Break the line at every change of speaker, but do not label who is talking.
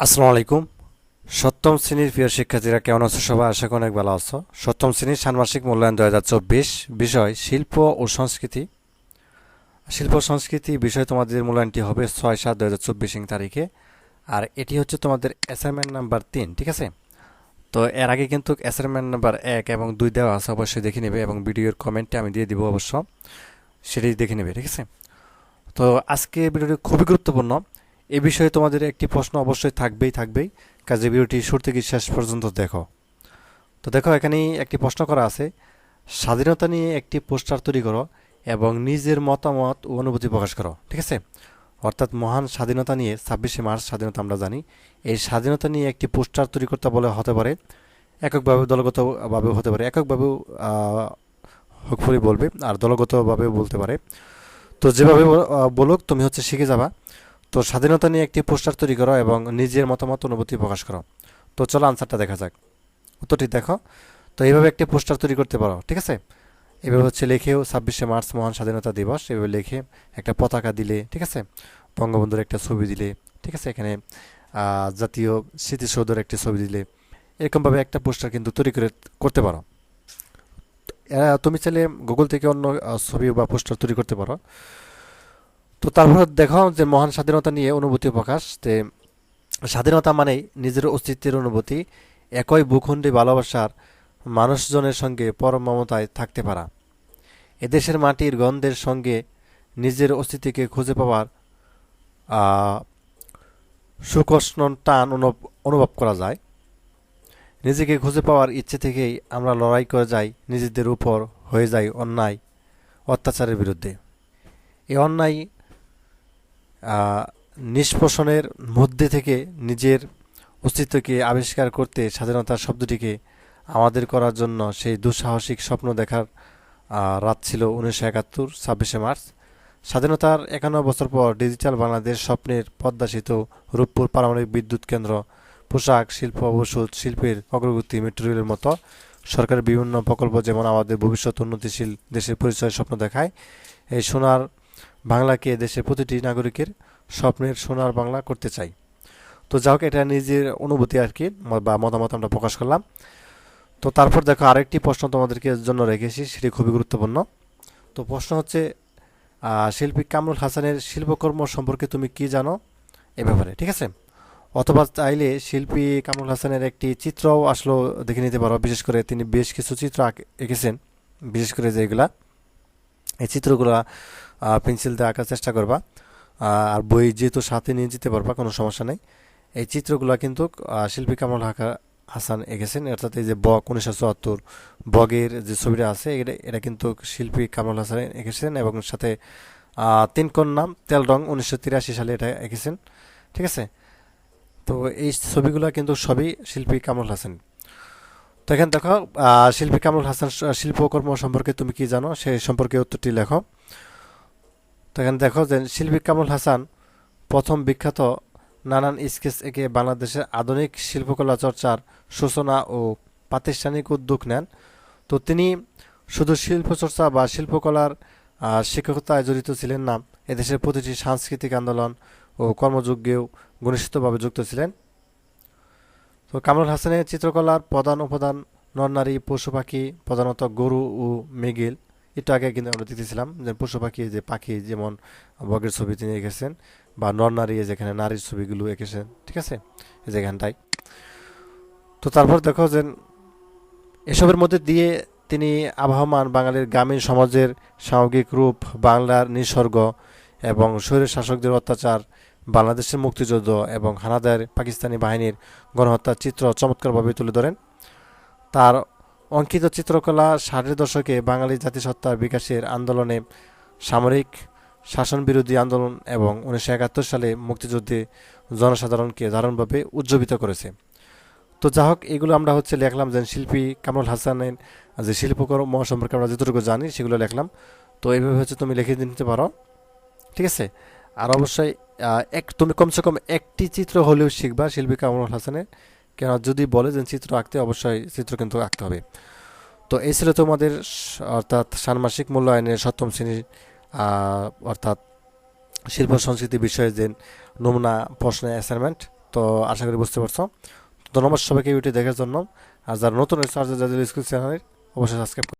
আসসালামু আলাইকুম। সপ্তম শ্রেণির প্রিয় শিক্ষার্থীরা কেমন আছো সবাই? আশা করি অনেক ভালো আছো। সপ্তম শ্রেণির ষান্মাসিক মূল্যায়ন দু হাজার চব্বিশ বিষয় শিল্প ও সংস্কৃতি। শিল্প সংস্কৃতি বিষয় তোমাদের মূল্যায়নটি হবে ছয় সাত দু হাজার চব্বিশ তারিখে। আর এটি হচ্ছে তোমাদের অ্যাসাইনমেন্ট নাম্বার তিন, ঠিক আছে? তো এর আগে কিন্তু অ্যাসাইনমেন্ট নাম্বার এক এবং দুই দেওয়া আছে, অবশ্যই দেখে নেবে এবং ভিডিওর কমেন্টে আমি দিয়ে দিব অবশ্য। সেটি দেখে নেবে, ঠিক আছে? তো আজকে ভিডিওটি খুবই গুরুত্বপূর্ণ। এ বিষয়ে তোমাদের একটি প্রশ্ন অবশ্যই থাকবেই থাকবেই। কাজে ভিডিওটি শুরু থেকে শেষ পর্যন্ত দেখো। তো দেখো এখানে একটি প্রশ্ন করা আছে। স্বাধীনতা নিয়ে একটি পোস্টার তৈরি করো এবং নিজের মতামত ও অনুভূতি প্রকাশ করো, ঠিক আছে? অর্থাৎ মহান স্বাধীনতা নিয়ে ছাব্বিশে মার্চ স্বাধীনতা আমরা জানি। এই স্বাধীনতা নিয়ে একটি পোস্টার তৈরি করতে বলে হতে পারে, এককভাবে দলগতভাবেও হতে পারে। এককভাবেও হকফুলি বলবে, আর দলগতভাবেও বলতে পারে। তো যেভাবে বলুক, তুমি হচ্ছে শিখে যাবা। তো স্বাধীনতা নিয়ে একটি পোস্টার তৈরি করো এবং নিজের মতামত, অনুভূতি প্রকাশ করো। তো চলো আনসারটা দেখা যাক। উত্তরটি দেখো। তো এইভাবে একটি পোস্টার তৈরি করতে পারো, ঠিক আছে? এভাবে হচ্ছে লেখেও ছাব্বিশে মার্চ মহান স্বাধীনতা দিবস, এভাবে লিখে একটা পতাকা দিলে, ঠিক আছে? বঙ্গবন্ধুর একটা ছবি দিলে, ঠিক আছে? এখানে জাতীয় স্মৃতিসৌধের একটি ছবি দিলে। এরকমভাবে একটা পোস্টার কিন্তু তৈরি করে করতে পারো। তুমি চাইলে গুগল থেকে অন্য ছবি বা পোস্টার তৈরি করতে পারো। তো তারপর দেখো যে মহান স্বাধীনতা নিয়ে অনুভূতি প্রকাশ, যে স্বাধীনতা মানেই নিজের অস্তিত্বের অনুভূতি, একই ভূখণ্ডে ভালোবাসার মানুষজনের সঙ্গে পরম মমতায় থাকতে পারা। এদেশের মাটির গন্ধের সঙ্গে নিজের অস্তিত্বকে খুঁজে পাওয়ার সুকষ্ণ টান অনুভ- অনুভব করা যায়। নিজেকে খুঁজে পাওয়ার ইচ্ছে থেকেই আমরা লড়াই করে যাই, নিজেদের উপর হয়ে যাই অন্যায়, অত্যাচারের বিরুদ্ধে। এই অন্যায় নিষ্পোষণের মধ্যে থেকে নিজের অস্তিত্বকে আবিষ্কার করতে স্বাধীনতার শব্দটিকে আমাদের করার জন্য সেই দুঃসাহসিক স্বপ্ন দেখার রাত ছিল উনিশশো একাত্তর, ছাব্বিশে মার্চ। স্বাধীনতার একান্ন বছর পর ডিজিটাল বাংলাদেশ স্বপ্নের পদ্মাসিত রূপপুর পারমাণবিক বিদ্যুৎ কেন্দ্র, পোশাক, শিল্প, ওষুধ, শিল্পের অগ্রগতি মেট্রো রেলের মতো সরকারের বিভিন্ন প্রকল্প যেমন আমাদের ভবিষ্যৎ উন্নতিশীল দেশের পরিচয় স্বপ্ন দেখায়, এই সোনার বাংলাকে দেশের প্রতিটি নাগরিকের স্বপ্নের সোনার বাংলা করতে চাই। তো যাই হোক, এটা নিজের অনুভূতি আর কি বা মতামত আমরা প্রকাশ করলাম। তো তারপর দেখো, আরেকটি প্রশ্ন তোমাদেরকে জন্য রেখেছি, সেটি খুবই গুরুত্বপূর্ণ। তো প্রশ্ন হচ্ছে শিল্পী কামরুল হাসানের শিল্পকর্ম সম্পর্কে তুমি কি জানো? এ ব্যাপারে, ঠিক আছে? অথবা চাইলে শিল্পী কামরুল হাসানের একটি চিত্রও আসলো দেখে নিতে পারো, বিশেষ করে তিনি বেশ কিছু চিত্র এঁকেছেন, বিশেষ করে যেগুলা এই চিত্রগুলো পেন্সিল দিয়ে আঁকার চেষ্টা করবা। আর বই যেহেতু সাথে নিয়ে যেতে পারবা, কোনো সমস্যা নেই। এই চিত্রগুলো কিন্তু শিল্পী কামরুল হাকা হাসান এঁকেছেন। অর্থাৎ এই যে বক উনিশশো চুয়াত্তর, বগের যে ছবিটা আছে, এটা এটা কিন্তু শিল্পী কামরুল হাসান এঁকেছেন এবং সাথে তিন কন্যা তেল রং উনিশশো তিরাশি সালে এটা এঁকেছেন। ঠিক আছে? তো এই ছবিগুলো কিন্তু সবই শিল্পী কামাল হাসান। তো এখানে দেখো শিল্পী কামরুল হাসান শিল্পকর্ম সম্পর্কে তুমি কি জানো? সেই সম্পর্কে উত্তরটি লেখো। তো এখানে দেখো যে শিল্পী কামরুল হাসান প্রথম বিখ্যাত নানান স্কেচ এঁকে বাংলাদেশের আধুনিক শিল্পকলা চর্চার সূচনা ও প্রাতিষ্ঠানিক উদ্যোগ নেন। তো তিনি শুধু শিল্পচর্চা বা শিল্পকলার শিক্ষকতায় জড়িত ছিলেন না, এদেশের প্রতিটি সাংস্কৃতিক আন্দোলন ও কর্মযজ্ঞেও ঘনিষ্ঠভাবে যুক্ত ছিলেন। তো কামরুল হাসানের চিত্রকলার প্রধান উপাদান নরনারী, পশু পাখি, প্রধানত গরু ও মেগিল। একটু আগে কিন্তু আমরা দেখতেছিলাম যে পশু পাখি যে পাখি যেমন বগের ছবি তিনি এঁকেছেন বা নরনারী যেখানে নারীর ছবিগুলো এঁকেছেন, ঠিক আছে? যেখানটায় তো তারপর দেখো যে এসবের মধ্যে দিয়ে তিনি আবহমান বাঙালির গ্রামীণ সমাজের সামগ্রিক রূপ, বাংলার নিসর্গ এবং শহরের শাসকদের অত্যাচার বাংলাদেশের মুক্তিযুদ্ধ এবং হানাদার পাকিস্তানি বাহিনীর গণহত্যার চিত্র চমৎকারভাবে তুলে ধরেন। তার অঙ্কিত চিত্রকলা ষাটের দশকে বাঙালি জাতিসত্তার বিকাশের আন্দোলনে সামরিক শাসন বিরোধী আন্দোলন এবং উনিশশো একাত্তর সালে মুক্তিযুদ্ধে জনসাধারণকে দারুণভাবে উজ্জীবিত করেছে। তো যা হোক, এগুলো আমরা হচ্ছে লেখলাম যে শিল্পী কামরুল হাসানের যে শিল্পকর্ম সম্পর্কে আমরা যতটুকু জানি সেগুলো লেখলাম। তো এইভাবে হচ্ছে তুমি লিখে নিতে পারো। ঠিক আছে? আর অবশ্যই এক, তুমি কমসে কম একটি চিত্র হলেও শিখবা শিল্পী কামরুল হাসানের। কেন যদি বলে যে চিত্র আঁকতে, অবশ্যই চিত্র কিন্তু আঁকতে হবে। তো এই ছিল তোমাদের অর্থাৎ ষান্মাসিক মূল্যায়নের সপ্তম শ্রেণির অর্থাৎ শিল্প সংস্কৃতি বিষয়ে যে নমুনা, প্রশ্ন অ্যাসাইনমেন্ট তো আশা করি বুঝতে পারছ। ধন্যবাদ সবাইকে ভিডিওটি দেখার জন্য। আর যারা নতুন স্কুল চ্যানেলের, অবশ্যই সাবস্ক্রাইব